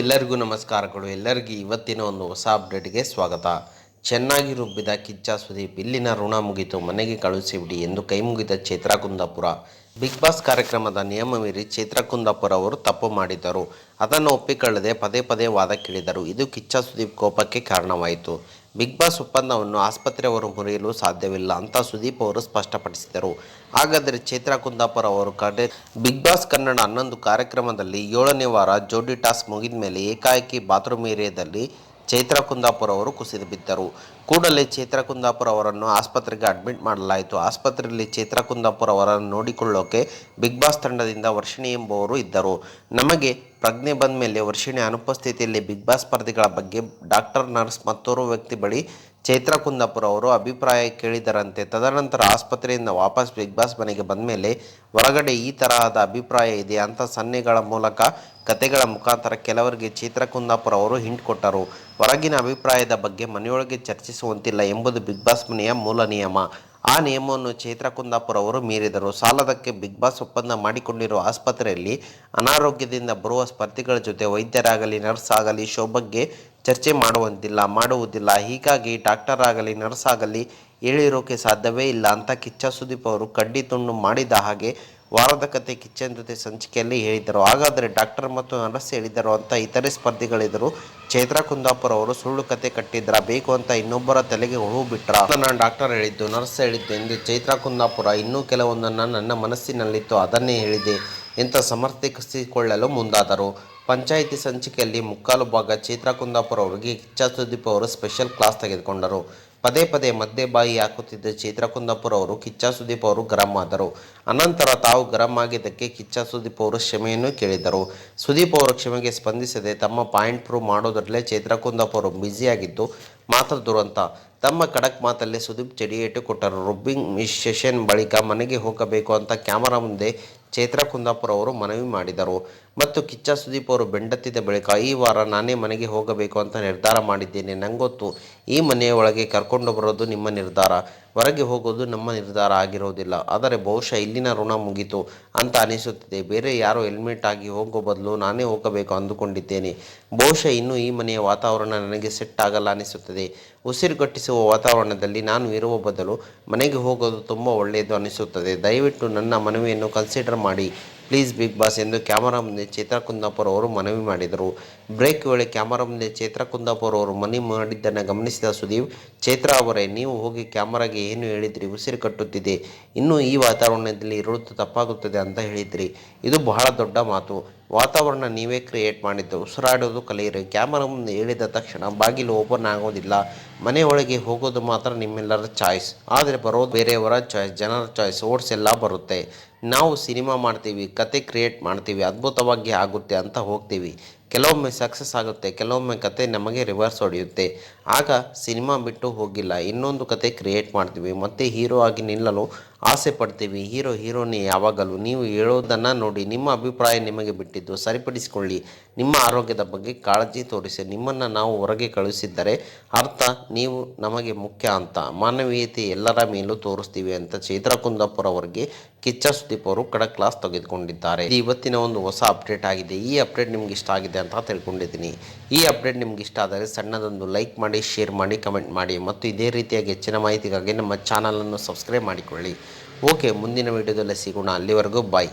ಎಲ್ಲರಿಗೂ ನಮಸ್ಕಾರಗಳು. ಎಲ್ಲರಿಗೂ ಇವತ್ತಿನ ಒಂದು ಹೊಸ ಅಪ್ಡೇಟ್ಗೆ ಸ್ವಾಗತ. ಚೆನ್ನಾಗಿ ರುಬ್ಬಿದ ಕಿಚ್ಚ ಸುದೀಪ್ ಇಲ್ಲಿನ ಋಣ ಮುಗಿತು. ಮನೆಗೆ ಕಳುಹಿಸಿಬಿಡಿ ಎಂದು ಕೈ ಮುಗಿದ ಚೈತ್ರಾ ಕುಂದಾಪುರ ಬಿಗ್ ಬಾಸ್ ಕಾರ್ಯಕ್ರಮದ ನಿಯಮ ಮೀರಿ ಚೈತ್ರಾ ಕುಂದಾಪುರ ಅವರು ತಪ್ಪು ಮಾಡಿದ್ದರು. ಅದನ್ನು ಒಪ್ಪಿಕೊಳ್ಳದೆ ಪದೇ ಪದೇ ವಾದಕ್ಕಿಳಿದರು ಇದು ಕಿಚ್ಚ ಸುದೀಪ್ ಕೋಪಕ್ಕೆ ಕಾರಣವಾಯಿತು. ಬಿಗ್ ಬಾಸ್ ಒಪ್ಪಂದವನ್ನು ಆಸ್ಪತ್ರೆಯವರು ಮುರಿಯಲು ಸಾಧ್ಯವಿಲ್ಲ ಅಂತ ಸುದೀಪ್ ಅವರು ಸ್ಪಷ್ಟಪಡಿಸಿದರು. ಹಾಗಾದರೆ ಚೈತ್ರಾ ಕುಂದಾಪುರ ಅವರು ಕಡೆ ಬಿಗ್ ಬಾಸ್ ಕನ್ನಡ ಹನ್ನೊಂದು ಕಾರ್ಯಕ್ರಮದಲ್ಲಿ ಏಳನೇ ವಾರ ಜೋಡಿ ಟಾಸ್ ಮುಗಿದ ಮೇಲೆ ಏಕಾಏಕಿ ಬಾತ್ರೂಮ್ ಏರಿಯಾದಲ್ಲಿ ಚೈತ್ರಾ ಕುಂದಾಪುರ ಅವರು ಕುಸಿದು ಬಿದ್ದರು. ಕೂಡಲೇ ಚೈತ್ರಾ ಕುಂದಾಪುರ ಅವರನ್ನು ಆಸ್ಪತ್ರೆಗೆ ಅಡ್ಮಿಟ್ ಮಾಡಲಾಯಿತು. ಆಸ್ಪತ್ರೆಯಲ್ಲಿ ಚೈತ್ರಾ ಕುಂದಾಪುರ ಅವರನ್ನು ನೋಡಿಕೊಳ್ಳೋಕೆ ಬಿಗ್ ಬಾಸ್ ತಂಡದಿಂದ ವರ್ಷಿಣಿ ಎಂಬುವರು ಇದ್ದರು. ನಮಗೆ ಪ್ರಜ್ಞೆ ಬಂದ ಮೇಲೆ ವರ್ಷಿಣಿ ಅನುಪಸ್ಥಿತಿಯಲ್ಲಿ ಬಿಗ್ ಬಾಸ್ ಸ್ಪರ್ಧಿಗಳ ಬಗ್ಗೆ ಡಾಕ್ಟರ್ ನರ್ಸ್ ಮತ್ತೋರ್ವ ವ್ಯಕ್ತಿ ಬಳಿ ಚೈತ್ರ ಕುಂದಾಪುರ ಅವರು ಅಭಿಪ್ರಾಯ ಕೇಳಿದರಂತೆ. ತದನಂತರ ಆಸ್ಪತ್ರೆಯಿಂದ ವಾಪಸ್ ಬಿಗ್ ಬಾಸ್ ಮನೆಗೆ ಬಂದ ಮೇಲೆ ಹೊರಗಡೆ ಈ ತರಹದ ಅಭಿಪ್ರಾಯ ಇದೆ. ಅಂತ ಸನ್ನೆಗಳ ಮೂಲಕ ಕತೆಗಳ ಮುಖಾಂತರ ಕೆಲವರಿಗೆ ಚೈತ್ರ ಕುಂದಾಪುರ ಅವರು ಹಿಂಟ್ ಕೊಟ್ಟರು. ಹೊರಗಿನ ಅಭಿಪ್ರಾಯದ ಬಗ್ಗೆ ಮನೆಯೊಳಗೆ ಚರ್ಚಿಸುವಂತಿಲ್ಲ ಎಂಬುದು ಬಿಗ್ ಬಾಸ್ ಮನೆಯ ಮೂಲ ನಿಯಮ. ಆ ನಿಯಮವನ್ನು ಚೈತ್ರ ಕುಂದಾಪುರ ಅವರು ಮೀರಿದರು. ಸಾಲದಕ್ಕೆ ಬಿಗ್ ಬಾಸ್ ಒಪ್ಪಂದ ಮಾಡಿಕೊಂಡಿರುವ ಆಸ್ಪತ್ರೆಯಲ್ಲಿ ಅನಾರೋಗ್ಯದಿಂದ ಬರುವ ಸ್ಪರ್ಧಿಗಳ ಜೊತೆ ವೈದ್ಯರಾಗಲಿ ನರ್ಸ್ ಆಗಲಿ ಶೋ ಬಗ್ಗೆ ಚರ್ಚೆ ಮಾಡುವಂತಿಲ್ಲ, ಮಾಡುವುದಿಲ್ಲ. ಹೀಗಾಗಿ ಡಾಕ್ಟರ್ ಆಗಲಿ ನರ್ಸ್ ಆಗಲಿ ಹೇಳಿರೋಕೆ ಸಾಧ್ಯವೇ ಇಲ್ಲ ಅಂತ ಕಿಚ್ಚ ಸುದೀಪ್ ಅವರು ಕಡ್ಡಿ ತುಂಡು ಮಾಡಿದ ಹಾಗೆ ವಾರದ ಕತೆ ಕಿಚ್ಚನ್ ಜೊತೆ ಸಂಚಿಕೆಯಲ್ಲಿ ಹೇಳಿದ್ದರು. ಹಾಗಾದರೆ ಡಾಕ್ಟರ್ ಮತ್ತು ನರ್ಸ್ ಹೇಳಿದರು ಅಂತ ಇತರೆ ಸ್ಪರ್ಧಿಗಳಿದ್ದರು. ಚೈತ್ರಾ ಕುಂದಾಪುರ ಅವರು ಸುಳ್ಳು ಕತೆ ಕಟ್ಟಿದ್ರ, ಬೇಕು ಅಂತ ಇನ್ನೊಬ್ಬರ ತಲೆಗೆ ಹುಳು ಬಿಟ್ರ? ನಾನು ಡಾಕ್ಟರ್ ಹೇಳಿದ್ದು, ನರ್ಸ್ ಹೇಳಿದ್ದು ಎಂದು ಚೈತ್ರಾ ಕುಂದಾಪುರ ಇನ್ನೂ ಕೆಲವೊಂದನ್ನು ನನ್ನ ಮನಸ್ಸಿನಲ್ಲಿತ್ತು, ಅದನ್ನೇ ಹೇಳಿದೆ ಎಂತ ಸಮರ್ಥಿಸಿಕೊಳ್ಳಲು ಮುಂದಾದರು. ಪಂಚಾಯಿತಿ ಸಂಚಿಕೆಯಲ್ಲಿ ಮುಕ್ಕಾಲು ಭಾಗ ಚೈತ್ರಾ ಕುಂದಾಪುರ ಅವರಿಗೆ ಕಿಚ್ಚ ಸುದೀಪ್ ಅವರು ಸ್ಪೆಷಲ್ ಕ್ಲಾಸ್ ತೆಗೆದುಕೊಂಡರು. ಪದೇ ಪದೇ ಮದ್ದೆ ಬಾಯಿ ಹಾಕುತ್ತಿದ್ದ ಚೈತ್ರ ಕುಂದಾಪುರ ಅವರು ಕಿಚ್ಚ ಸುದೀಪ್ ಅವರು ಗರಂ ಆದರು. ಅನಂತರ ತಾವು ಗರಂ ಆಗಿದ್ದಕ್ಕೆ ಕಿಚ್ಚ ಸುದೀಪ್ ಅವರು ಕ್ಷಮೆಯನ್ನು ಕೇಳಿದರು. ಸುದೀಪ್ ಅವರು ಕ್ಷಮೆಗೆ ಸ್ಪಂದಿಸದೆ ತಮ್ಮ ಪಾಯಿಂಟ್ ಪ್ರೂವ್ ಮಾಡೋದರಲ್ಲೇ ಚೈತ್ರ ಕುಂದಾಪುರ ಅವರು ಬ್ಯುಸಿಯಾಗಿದ್ದು, ಮಾತ್ರ ದುರಂತ. ತಮ್ಮ ಖಡಕ್ ಮಾತಲ್ಲೇ ಸುದೀಪ್ ಚಡಿಯೇಟು ಕೊಟ್ಟರು. ರುಬ್ಬಿಂಗ್ ಸೆಷನ್ ಬಳಿಕ ಮನೆಗೆ ಹೋಗಬೇಕು ಅಂತ ಕ್ಯಾಮರಾ ಮುಂದೆ ಚೈತ್ರಾ ಕುಂದಾಪುರ ಅವರು ಮನವಿ ಮಾಡಿದರು. ಮತ್ತು ಕಿಚ್ಚ ಸುದೀಪ್ ಅವರು ಬೆಂಡತ್ತಿದ ಬಳಿಕ ಈ ವಾರ ನಾನೇ ಮನೆಗೆ ಹೋಗಬೇಕು ಅಂತ ನಿರ್ಧಾರ ಮಾಡಿದ್ದೇನೆ. ನಂಗೊತ್ತು, ಈ ಮನೆಯ ಒಳಗೆ ಕರ್ಕೊಂಡು ಬರೋದು ನಿಮ್ಮ ನಿರ್ಧಾರ. ಹೊರಗೆ ಹೋಗೋದು ನಮ್ಮ ನಿರ್ಧಾರ ಆಗಿರೋದಿಲ್ಲ. ಆದರೆ ಬಹುಶಃ ಇಲ್ಲಿನ ಋಣ ಮುಗೀತು ಅಂತ ಅನಿಸುತ್ತಿದೆ. ಬೇರೆ ಯಾರೋ ಹೆಲ್ಮೆಟ್ ಆಗಿ ಹೋಗೋ ಬದಲು ನಾನೇ ಹೋಗಬೇಕು ಅಂದುಕೊಂಡಿದ್ದೇನೆ. ಬಹುಶಃ ಇನ್ನೂ ಈ ಮನೆಯ ವಾತಾವರಣ ನನಗೆ ಸೆಟ್ ಆಗಲ್ಲ ಅನಿಸುತ್ತದೆ. ಉಸಿರುಗಟ್ಟಿಸುವ ವಾತಾವರಣದಲ್ಲಿ ನಾನು ಇರುವ ಬದಲು ಮನೆಗೆ ಹೋಗೋದು ತುಂಬ ಒಳ್ಳೆಯದು ಅನಿಸುತ್ತದೆ. ದಯವಿಟ್ಟು ನನ್ನ ಮನವಿಯನ್ನು ಕನ್ಸಿಡರ್ ಮಾಡಿ. ಪ್ಲೀಸ್ ಬಿಗ್ ಬಾಸ್ ಎಂದು ಕ್ಯಾಮರಾ ಮುಂದೆ ಚೈತ್ರಾ ಕುಂದಾಪುರ ಅವರು ಮನವಿ ಮಾಡಿದರು. ಬ್ರೇಕ್ ವೇಳೆ ಕ್ಯಾಮರಾ ಮುಂದೆ ಚೈತ್ರಾ ಕುಂದಾಪುರ ಅವರು ಮನವಿ ಮಾಡಿದ್ದನ್ನು ಗಮನಿಸಿದ ಸುದೀಪ್, ಚೈತ್ರಾ ಅವರೇ, ನೀವು ಹೋಗಿ ಕ್ಯಾಮರಾಗೆ ಏನು ಹೇಳಿದ್ರಿ? ಉಸಿರು ಕಟ್ಟುತ್ತಿದೆ. ಇನ್ನು ಈ ವಾತಾವರಣದಲ್ಲಿ ಇರುವುದು ತಪ್ಪಾಗುತ್ತದೆ ಅಂತ ಹೇಳಿದ್ರಿ. ಇದು ಬಹಳ ದೊಡ್ಡ ಮಾತು. ವಾತಾವರಣ ನೀವೇ ಕ್ರಿಯೇಟ್ ಮಾಡಿದ್ದು. ಉಸಿರಾಡೋದು ಕಲಿಯಿರಿ. ಕ್ಯಾಮರಾ ಮುಂದೆ ಹೇಳಿದ ತಕ್ಷಣ ಬಾಗಿಲು ಓಪನ್ ಆಗೋದಿಲ್ಲ. ಮನೆಯೊಳಗೆ ಹೋಗೋದು ಮಾತ್ರ ನಿಮ್ಮೆಲ್ಲರ ಚಾಯ್ಸ್ ಆದರೆ ಬರೋದು ಬೇರೆಯವರ ಚಾಯ್ಸ್ ಜನರ ಚಾಯ್ಸ್ ಓಟ್ಸ್ ಎಲ್ಲ ಬರುತ್ತೆ. ನಾವು ಸಿನಿಮಾ ಮಾಡ್ತೀವಿ, ಕತೆ ಕ್ರಿಯೇಟ್ ಮಾಡ್ತೀವಿ, ಅದ್ಭುತವಾಗಿ ಆಗುತ್ತೆ ಅಂತ ಹೋಗ್ತೀವಿ. ಕೆಲವೊಮ್ಮೆ ಸಕ್ಸಸ್ ಆಗುತ್ತೆ, ಕೆಲವೊಮ್ಮೆ ಕತೆ ನಮಗೆ ರಿವರ್ಸ್ ಹೊಡೆಯುತ್ತೆ. ಆಗ ಸಿನಿಮಾ ಬಿಟ್ಟು ಹೋಗಿಲ್ಲ. ಇನ್ನೊಂದು ಕತೆ ಕ್ರಿಯೇಟ್ ಮಾಡ್ತೀವಿ. ಮತ್ತೆ ಹೀರೋ ಆಗಿ ನಿಲ್ಲಲು ಆಸೆ ಪಡ್ತೀವಿ. ಹೀರೋ ಹೀರೋನೇ ಯಾವಾಗಲೂ ನೀವು ಹೇಳೋದನ್ನು ನೋಡಿ, ನಿಮ್ಮ ಅಭಿಪ್ರಾಯ ನಿಮಗೆ ಬಿಟ್ಟಿದ್ದು ಸರಿಪಡಿಸಿಕೊಳ್ಳಿ. ನಿಮ್ಮ ಆರೋಗ್ಯದ ಬಗ್ಗೆ ಕಾಳಜಿ ತೋರಿಸಿ, ನಿಮ್ಮನ್ನು ನಾವು ಹೊರಗೆ ಕಳುಹಿಸಿದ್ದರೆ ಅರ್ಥ ನೀವು ನಮಗೆ ಮುಖ್ಯ ಅಂತ. ಮಾನವೀಯತೆ ಎಲ್ಲರ ಮೇಲೂ ತೋರಿಸ್ತೀವಿ ಅಂತ ಚೈತ್ರ ಕುಂದಾಪುರ ಅವರಿಗೆ ಕಿಚ್ಚ ಸುದೀಪ್ ಅವರು ಕಡ ಕ್ಲಾಸ್ ತೆಗೆದುಕೊಂಡಿದ್ದಾರೆ. ಇವತ್ತಿನ ಒಂದು ಹೊಸ ಅಪ್ಡೇಟ್ ಆಗಿದೆ. ಈ ಅಪ್ಡೇಟ್ ನಿಮ್ಗೆ ಇಷ್ಟ ಆಗಿದೆ ಅಂತ ತಿಳ್ಕೊಂಡಿದ್ದೀನಿ. ಈ ಅಪ್ಡೇಟ್ ನಿಮ್ಗೆ ಇಷ್ಟ ಆದರೆ ಸಣ್ಣದೊಂದು ಲೈಕ್ ಮಾಡಿ ಶೇರ್ ಮಾಡಿ ಕಮೆಂಟ್ ಮಾಡಿ ಮತ್ತು ಇದೇ ರೀತಿಯಾಗಿ ಹೆಚ್ಚಿನ ಮಾಹಿತಿಗಾಗಿ ನಮ್ಮ ಚಾನಲನ್ನು ಸಬ್ಸ್ಕ್ರೈಬ್ ಮಾಡಿಕೊಳ್ಳಿ. ಓಕೆ ಮುಂದಿನ ವೀಡಿಯೋದಲ್ಲಿ ಸಿಗೋಣ. ಅಲ್ಲಿವರೆಗೂ ಬಾಯ್